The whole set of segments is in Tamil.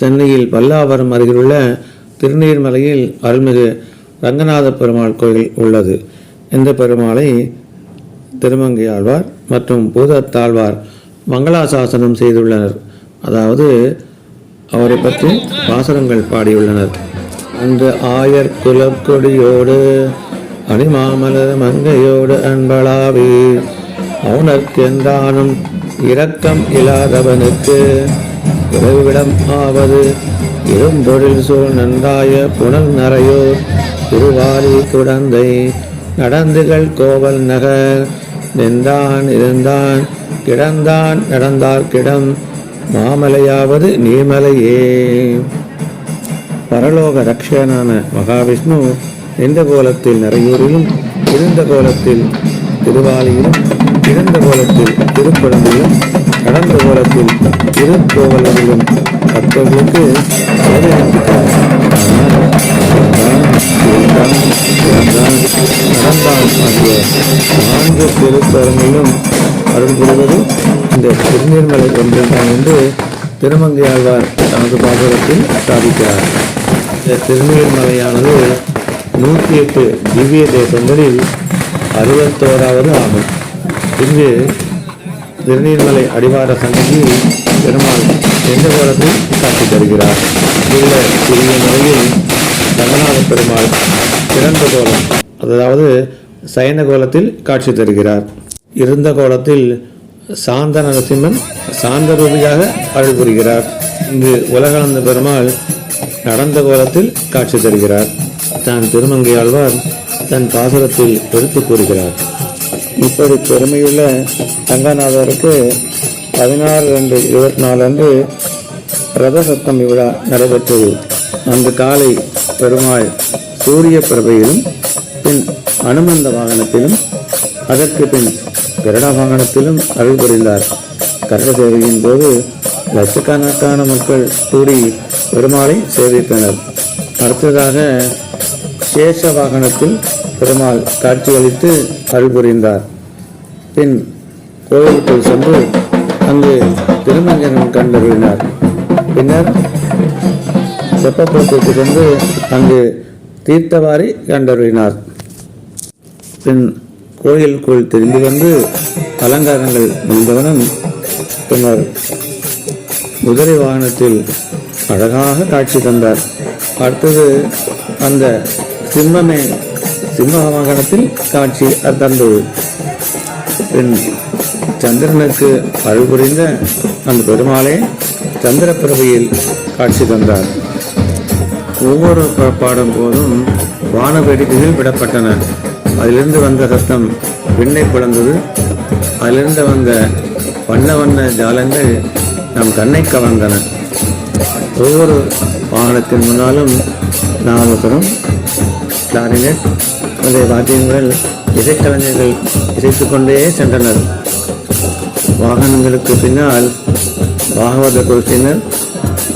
சென்னையில் பல்லாவரம் அருகிலுள்ள திருநீர்மலையில் அருள்மிகு ரங்கநாத பெருமாள் கோயில் உள்ளது. இந்த பெருமாளை திருமங்கையாழ்வார் மற்றும் பூதத்தாழ்வார் மங்களாசாசனம் செய்துள்ளனர். அதாவது அவரை பற்றி பாசனங்கள் பாடியுள்ளனர். அந்த ஆயர் குலக்கொடியோடு அணிமாமலர் மங்கையோடு அன்பளாவே அவனற்கென்றானும் இரக்கம் இல்லாதவனுக்கு உறவிடம் ஆவது இரும்பொழில் சூழ் நன்றாய புனல் நரையோர் திருவாரி குடந்தை நடந்துகள் கோவல் நகர். நின்றான் இருந்தான் கிடந்தான் நடந்தார் கிடம். மாமலையாவது நீமலையே பரலோக ரக்ஷகனான மகாவிஷ்ணு எந்த கோலத்தில் நிறையூரிலும் இருந்த கோலத்தில் திருவாலியிலும் இருந்த கோலத்தில் திருக்குழந்தையிலும் கடந்த கோலத்தில் திருக்கோவலரிலும் பக்தர்களுக்கு அவதரிக்கிறார். நடந்தான் ஆகிய நான்கு திருத்தரங்களும் அருள் புரிவது இந்த திருநீர்மலை ஒன்றில்தான் என்று திருமங்கையாழ்வார் தனது பாகவத்தில் சாதிக்கிறார் இந்த திருநீர்மலையானது நூற்றி எட்டு திவ்ய தேசங்களில் அறுபத்தோராவது ஆகும் இங்கு திருநீர்மலை அடிவார சன்னதியில் பெருமாள் எந்த கோலத்தில் காட்சி தருகிறார். உள்ள சிறிய முறையில் ரங்கநாத பெருமாள் பிறந்த கோலம் அதாவது சயன கோலத்தில் காட்சி தருகிறார். இருந்த கோலத்தில் சாந்த நரசிம்மன் சாந்த ரூபியாக அருள் புரிகிறார். இங்கு உலகளந்த பெருமாள் நடந்த கோலத்தில் காட்சி தருகிறார். தான் திருமங்கை ஆழ்வார் தன் பாசுரத்தில் எடுத்து கூறுகிறார். இப்படி பெருமையுள்ள ரங்கநாதருக்கு பதினாறு ரெண்டு இருபத்தி நாலு அன்று ரத சப்தமி விழா நடைபெற்றது. அன்று காலை பெருமாள் சூரிய பிரபையிலும் பின் அனுமந்த வாகனத்திலும் அதற்கு பின் கருட வாகனத்திலும் அருள் புரிந்தார். கருட சேவையின் போது லட்சக்கணக்கான மக்கள் கூடி பெருமாளை சேவித்தனர். அடுத்ததாக சேஷ வாகனத்தில் பெருமாள் காட்சியளித்து அருள் புரிந்தார். பின் கோயிலுக்குள் சென்று அங்கு திருமஞ்சனம் கண்டறினார் பின்னர் செப்பப்போட்டுக்கு சென்று அங்கு தீர்த்தவாரி கண்டறினார் பின் கோயிலுக்குள் திரும்பி வந்து அலங்காரங்கள் முடிந்தவனும் பின்னர் குதிரை வாகனத்தில் அழகாக காட்சி தந்தார். அடுத்தது அந்த சிம்மமே சிம்ம வாகனத்தில் காட்சி தந்தது பின் சந்திரனுக்கு அழுபுரிந்த புரிந்த அந்த பெருமாளே சந்திரப்பிரபையில் காட்சி தந்தார். ஒவ்வொரு பாடும் போதும் வான வேடிக்கைகள் விடப்பட்டன. அதிலிருந்து வந்த ரத்தம் விண்ணை பிளந்தது அதிலிருந்து வந்த வண்ண வண்ண ஜாலங்கள் நம் கண்ணை கவர்ந்தன. ஒவ்வொரு வாகனத்தின் முன்னாலும் நாமக்கரம் கிளாரினெட் முதலிய வாத்தியங்கள் இசைக்கலைஞர்கள் இசைத்து கொண்டே சென்றனர். வாகனங்களுக்கு பின்னால் பாகவத குருத்தினர்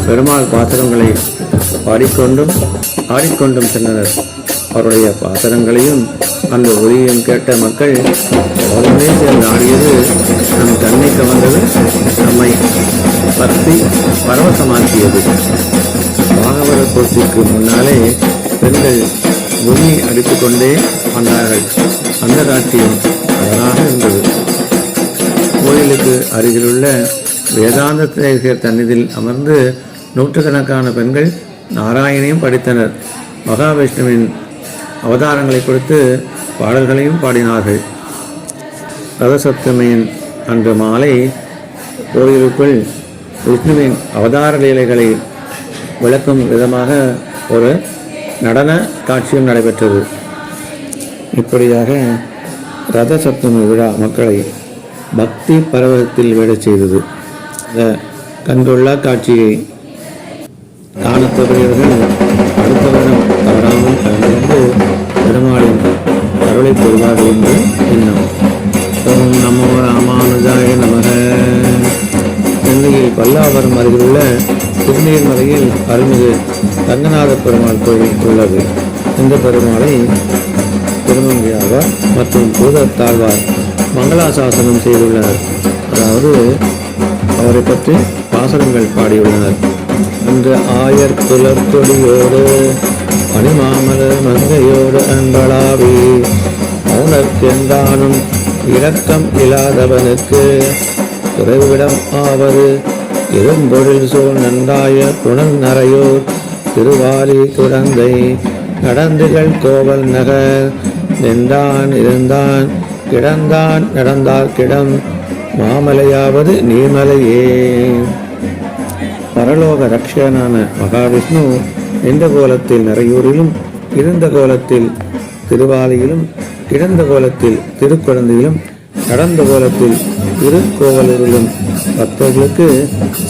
பெருமாள் பாத்திரங்களை பாடிக்கொண்டும் ஆடிக்கொண்டும் சென்றனர். அவருடைய பாத்திரங்களையும் அந்த ஒலியையும் கேட்ட மக்கள் உடனே சேர்ந்து ஆடியது நம் கண்ணை கவர்ந்தது நம்மை பக்தி பரவசமாக்கியது. பாகவத கோஷ்டிக்கு முன்னாலே பெண்கள் பூமி அடித்துக்கொண்டே வந்தார்கள். அந்த காட்சியும் அழகாக இருந்தது. கோயிலுக்கு அருகிலுள்ள வேதாந்த தேசியர் தன்னிதில் அமர்ந்து நூற்றுக்கணக்கான பெண்கள் நாராயணையும் படித்தனர். மகாவிஷ்ணுவின் அவதாரங்களை கொடுத்து பாடல்களையும் பாடினார்கள். ரதசப்தமியின் அன்று மாலை கோயிலுக்குள் விஷ்ணுவின் அவதார லீலைகளை விளக்கும் விதமாக ஒரு நடன காட்சியும் நடைபெற்றது. இப்படியாக ரத சப்தமி விழா மக்களை பக்தி பரவசத்தில் விட செய்தது. இந்த கண்கொள்ளா காட்சியை காணத்தவர்கள் அடுத்த வருடம் தவறாமல் கலந்து பெருமாளின் அருளை பெறுவார்கள் என்று எண்ணம். ஓம் நமோ ராமானுஜாய நமக. சென்னையில் பல்லாவரம் அருகிலுள்ள திருநீர்மலையில் அருள்மிகு ரங்கநாத பெருமாள் கோயில் உள்ளது. இந்த பெருமாளை திருமங்கையாவார் மற்றும் பூதத்தாழ்வார் மங்களாசாசனம் செய்துள்ளனர். அதாவது அவரை பற்றி பாசனங்கள் பாடியுள்ளனர். அந்த என்று ஆயர் குலக்கொடியோடு மணிமாமலர் மங்கையோடு அன்பளாவி மௌனர்க்கென்றானும் இரக்கம் இல்லாதவனுக்கு குறைவிடம் ஆவது இரும்பொழில் சூழ் நன்றாய புனல் திருவாரி திருவாலி குழந்தை நடந்துகள் கோவல் நகர் நின்றான் இருந்தான் கிடந்தான் நடந்தார் கிடம் மாமலையாவது நீர்மலையே. பரலோக ரக்ஷகனான மகாவிஷ்ணு நின்ற கோலத்தில் நரையூரிலும் இருந்த கோலத்தில் திருவாலியிலும் கிடந்த கோலத்தில் திருக்குழந்தையிலும் கடந்த கோலத்தில் திருக்கோவலூரிலும் பக்தர்களுக்கு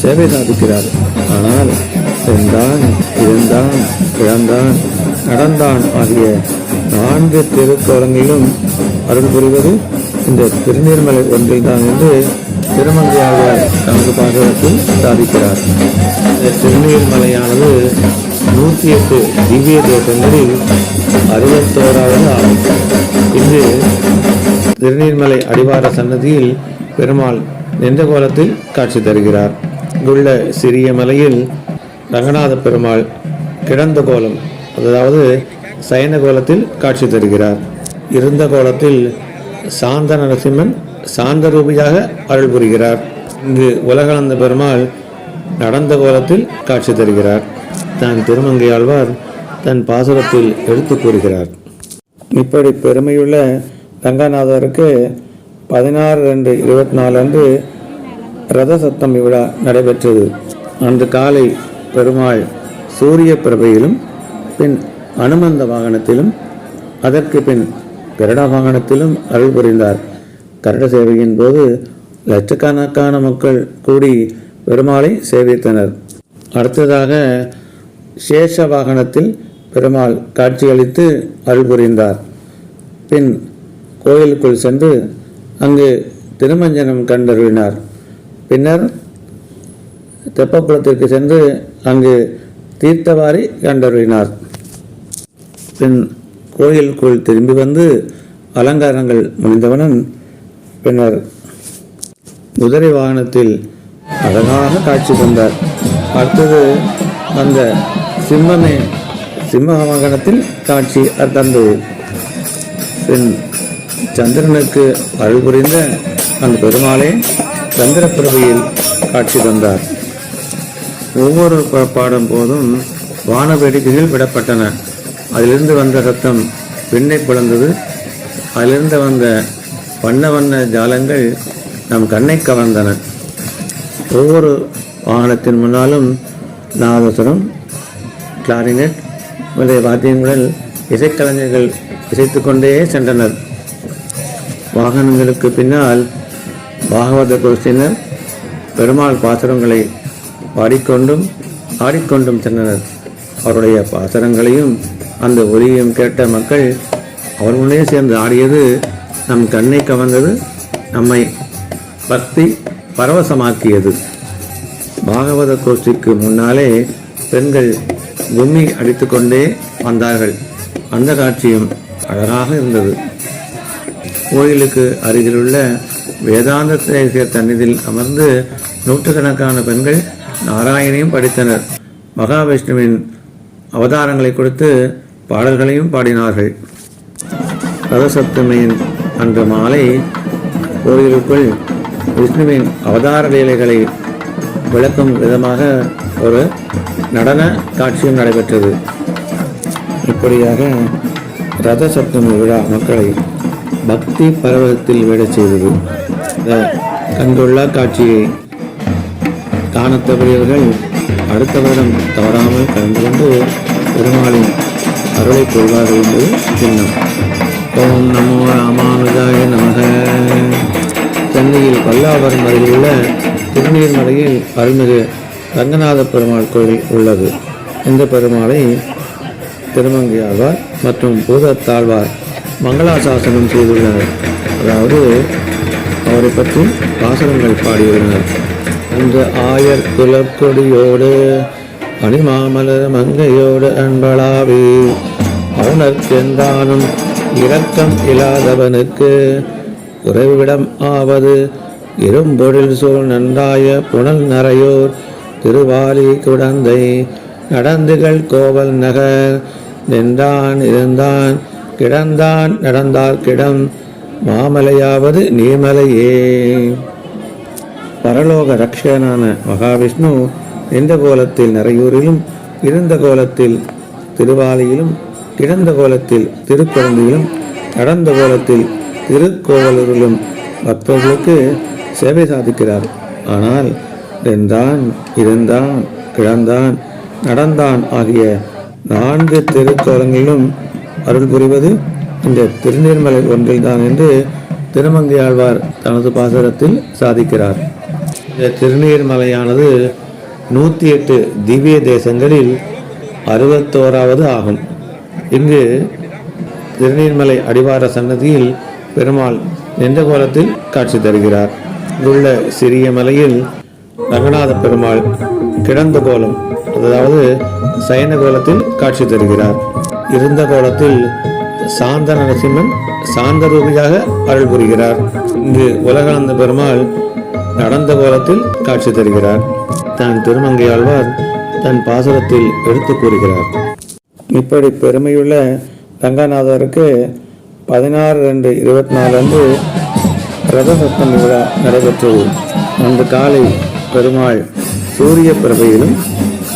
சேவை சாதிக்கிறார். ஆனால் சென்றான் இருந்தான் இழந்தான் நடந்தான் ஆகிய நான்கு திருக்கோலங்களிலும் அருள் புரிவது இந்த திருநீர்மலை ஒன்றில்தான் என்று திருமங்கையாளர் தமது பாசகத்தில் சாதிக்கிறார். இந்த திருநீர்மலையானது நூற்றி எட்டு திவ்ய தேசங்களில் அறுபத்தோராவது ஆகும். இங்கு திருநீர்மலை அடிவார சன்னதியில் பெருமாள் நின்ற கோலத்தில் காட்சி தருகிறார். இங்குள்ள சிறிய மலையில் ரங்கநாத பெருமாள் கிடந்த கோலம் அதாவது சயன கோலத்தில் காட்சி தருகிறார். இருந்த கோலத்தில் சாந்த நரசிம்மன் சாந்த ரூபியாக அருள் புரிகிறார். இங்கு உலகளந்த பெருமாள் நடந்த கோலத்தில் காட்சி தருகிறார். தான் திருமங்கையாழ்வார் தன் பாசுரத்தில் எடுத்து கூறுகிறார். இப்படி பெருமையுள்ள ரங்கநாதருக்கு பதினாறு ரெண்டு இருபத்தி நாலு அன்று ரத சப்தமி விழா நடைபெற்றது. அன்று காலை பெருமாள் சூரிய பிரபையிலும் பின் அனுமந்த வாகனத்திலும் அதற்கு பின் கருட வாகனத்திலும் அருள் புரிந்தார். கருட சேவையின் போது லட்சக்கணக்கான மக்கள் கூடி பெருமாளை சேவித்தனர். அடுத்ததாக சேஷ வாகனத்தில் பெருமாள் காட்சியளித்து அருள் புரிந்தார். பின் கோயிலுக்குள் சென்று அங்கு திருமஞ்சனம் கண்டருவினார் பின்னர் தெப்பக்குளத்திற்கு சென்று அங்கு தீர்த்தவாரி கண்டறிவினார் பின் கோயிலுக்குள் திரும்பி வந்து அலங்காரங்கள் முடிந்தவனன் பின்னர் குதிரை வாகனத்தில் அழகாக காட்சி தந்தார். அடுத்தது அந்த சிம்மமே சிம்ம வாகனத்தில் காட்சி தந்தது. பின் சந்திரனுக்கு அருள் புரிந்த அந்த பெருமாளே சந்திரப்பிரபையில் காட்சி தந்தார். ஒவ்வொரு ப- பாடும் போதும் வான வேடிக்கைகள் விடப்பட்டன. அதிலிருந்து வந்த சத்தம் பெண்ணை பிளந்தது. அதிலிருந்து வந்த வண்ண வண்ண ஜாலங்கள் நம் கண்ணை கவர்ந்தன. ஒவ்வொரு வாகனத்தின் முன்னாலும் நாதசுரம் கிளாரினெட் முதலிய வாத்தியங்களில் இசைக்கலைஞர்கள் இசைத்துக்கொண்டே சென்றனர். வாகனங்களுக்கு பின்னால் பாகவத குருசினர் பெருமாள் பாசுரங்களை பாடிக்கொண்டும் ஆடிக்கொண்டும் சென்றனர். அவருடைய பாசுரங்களையும் அந்த ஒலியையும் கேட்ட மக்கள் அவர்களுடனே சேர்ந்து ஆடியது நம் கண்ணை கவர்ந்தது நம்மை பக்தி பரவசமாக்கியது. பாகவத கோஷ்டிக்கு முன்னாலே பெண்கள் கும்மி அடித்துக்கொண்டே வந்தார்கள். அந்த காட்சியும் அழகாக இருந்தது. கோயிலுக்கு அருகிலுள்ள வேதாந்த தேசிய தன்னிதில் அமர்ந்து நூற்றுக்கணக்கான பெண்கள் நாராயணையும் படித்தனர். மகாவிஷ்ணுவின் அவதாரங்களை கொடுத்து பாடல்களையும் பாடினார்கள். ரதசப்தமியின் அன்று மாலை கோயிலுக்குள் விஷ்ணுவின் அவதார லீலைகளை விளக்கும் விதமாக ஒரு நடன காட்சியும் நடைபெற்றது. இப்படியாக ரத சப்தமி விழா மக்களை பக்தி பர்வதத்தில் விடச் செய்தது. இந்த கண்டுள்ள காட்சியை காணத்தவரியவர்கள் அடுத்த வருடம் தவறாமல் கலந்து கொண்டு பெருமாளின் அருளை கொள்வார்கள் என்பது சின்னம். ஓம் நமோ ராமானுஜாய நமக. சென்னையில் பல்லாவரம் அருகிலுள்ள திருநீர்மலையில் அருள்மிகு ரங்கநாத பெருமாள் கோயில் உள்ளது. இந்த பெருமாளை திருமங்கையாழ்வார் மற்றும் பூதத்தாழ்வார் மங்களாசாசனம் செய்துள்ளனர். அதாவது அவரை பற்றி பாசனங்கள் பாடியுள்ளனர். அந்த ஆயர் குலக்கொடியோடு அணிமாமலர் மங்கையோடு அன்பளாவே. மௌனர்க்கென்றானும் இரக்கம் இல்லாதவனுக்கு குறைவிடம் ஆவது. இரும்பொழில் சூழ் நன்றாய புனல் நரையோர் திருவாலி குடந்தை நடந்துகள் கோவல் நகர் நின்றான் இருந்தான் கிடந்தான் நடந்தார் கிடம் மாமலையாவது நீமலையே பரலோக ரக்ஷகனான மகாவிஷ்ணு நின்ற கோலத்தில் நிறையூரிலும் இருந்த கோலத்தில் திருவாலியிலும் கிடந்த கோலத்தில் திருக்குழந்தையிலும் நடந்த கோலத்தில் திருக்கோவலூரிலும் பக்தர்களுக்கு சேவை சாதிக்கிறார். ஆனால் இருந்தான் இருந்தான் கிடந்தான் நடந்தான் ஆகிய நான்கு திருக்கோலங்களிலும் அருள் புரிவது இந்த திருநீர்மலை ஒன்றில்தான் என்று திருமங்கையாழ்வார் தனது பாசுரத்தில் சாதிக்கிறார். இந்த திருநீர்மலையானது நூற்றி எட்டு திவ்ய தேசங்களில் அறுபத்தோராவது ஆகும். இங்கு திருநீர்மலை அடிவார சன்னதியில் பெருமாள் நின்ற கோலத்தில் காட்சி தருகிறார். இங்குள்ள சிறிய மலையில் ரங்கநாத பெருமாள் கிடந்த கோலம் அதாவது சயன கோலத்தில் காட்சி தருகிறார். இருந்த கோலத்தில் சாந்த நரசிம்மன் சாந்த ரூபியாக அருள் புரிகிறார். இங்கு உலகானந்த பெருமாள் நடந்த கோலத்தில் காட்சி தருகிறார். தான் திருமங்கையாழ்வார் தன் பாசுரத்தில் எடுத்துக் கூறுகிறார். இப்படி பெருமையுள்ள ரங்கநாதருக்கு பதினாறு ரெண்டு இருபத்தி நாலு அன்று ரதசப்தமி விழா நடைபெற்றது. அன்று காலை பெருமாள் சூரிய பிரபையிலும்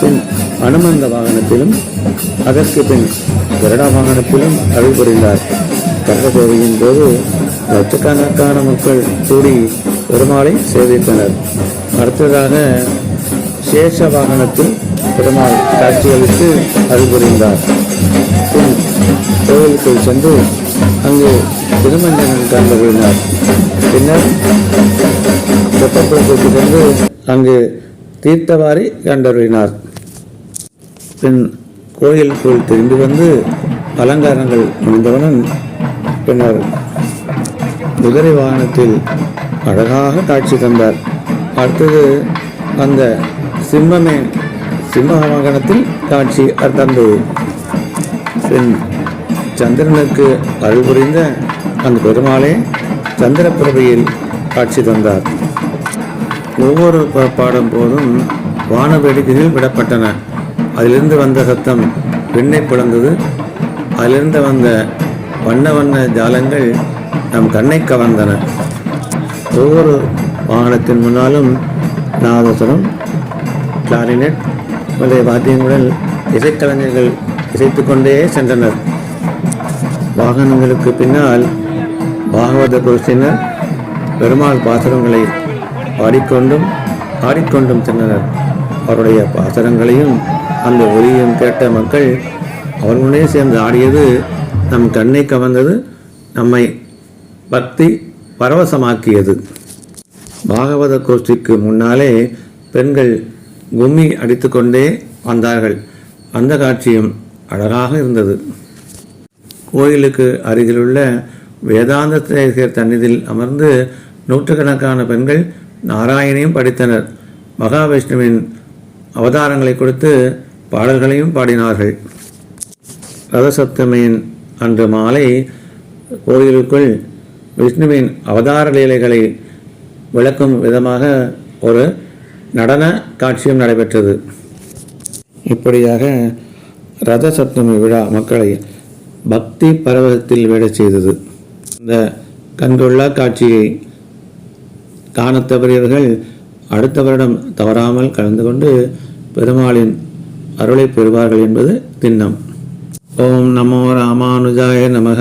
பின் அனுமந்த வாகனத்திலும் அதற்கு பின் கருடா வாகனத்திலும் அருள் புரிந்தார். கருட போது லட்சக்கணக்கான மக்கள் கூடி பெருமாளை சேவித்தனர். அடுத்ததாக சேஷ வாகனத்தில் பெருமாள் காட்சியளித்து அருள் புரிந்தார். பின் கோவிலுக்குள் சென்று அங்கு திருமஞ்சனன் கண்டுபிடினார் பின்னர் தெப்பக்குளத்திற்கு சென்று அங்கு தீர்த்தவாரி கண்டறினார். பின் கோயிலுக்குள் திரும்பி வந்து அலங்காரங்கள் முடிந்தவுடன் பின்னர் குதிரை வாகனத்தில் அழகாக காட்சி தந்தார். அடுத்தது அந்த சிம்மமே சிம்ம வாகனத்தில் காட்சி தந்தது. பின் சந்திரனுக்கு அருள் புரிந்த அந்த பெருமாளே சந்திரப்பிரபையில் காட்சி தந்தார். ஒவ்வொரு பாடம் பாடும் போதும் வான வேடிக்கையில் விடப்பட்டன. அதிலிருந்து வந்த சத்தம் பெண்ணை பிளந்தது அதிலிருந்து வந்த வண்ண வண்ண ஜாலங்கள் நம் கண்ணை கவர்ந்தன. ஒவ்வொரு வாகனத்தின் முன்னாலும் நாதசுரம் கிளாரினெட் முதலிய வாத்தியங்களுடன் இசைக்கலைஞர்கள் இசைத்து கொண்டே சென்றனர். வாகனங்களுக்கு பின்னால் பாகவத குருசினர் பெருமாள் பாசுரங்களை பாடிக்கொண்டும் ஆடிக்கொண்டும் சென்றனர். அவருடைய பாசுரங்களையும் அந்த ஒலியையும் கேட்ட மக்கள் அவர்களுடனே சேர்ந்து ஆடியது நம் கண்ணை கவர்ந்தது நம்மை பக்தி பரவசமாக்கியது. பாகவத கோஷ்டிக்கு முன்னாலே பெண்கள் கும்மி அடித்துக்கொண்டே வந்தார்கள். அந்த காட்சியும் அழகாக இருந்தது. கோயிலுக்கு அருகிலுள்ள வேதாந்த தேசியர் தன்னிதில் அமர்ந்து நூற்றுக்கணக்கான பெண்கள் நாராயணையும் படித்தனர். மகாவிஷ்ணுவின் அவதாரங்களை கொடுத்து பாடல்களையும் பாடினார்கள். ரதசப்தமியின் அன்று மாலை கோயிலுக்குள் விஷ்ணுவின் அவதார லீலைகளை விளக்கும் விதமாக ஒரு நடன காட்சியும் நடைபெற்றது. இப்படியாக ரத சப்தமி விழா மக்களை பக்தி பரவசத்தில் விடச் செய்தது. இந்த கண்கொள்ளா காட்சியை காணத் தவறியவர்கள் அடுத்த வருடம் தவறாமல் கலந்து கொண்டு பெருமாளின் அருளை பெறுவார்கள் என்பது திண்ணம். ஓம் நமோ ராமானுஜாய நமக.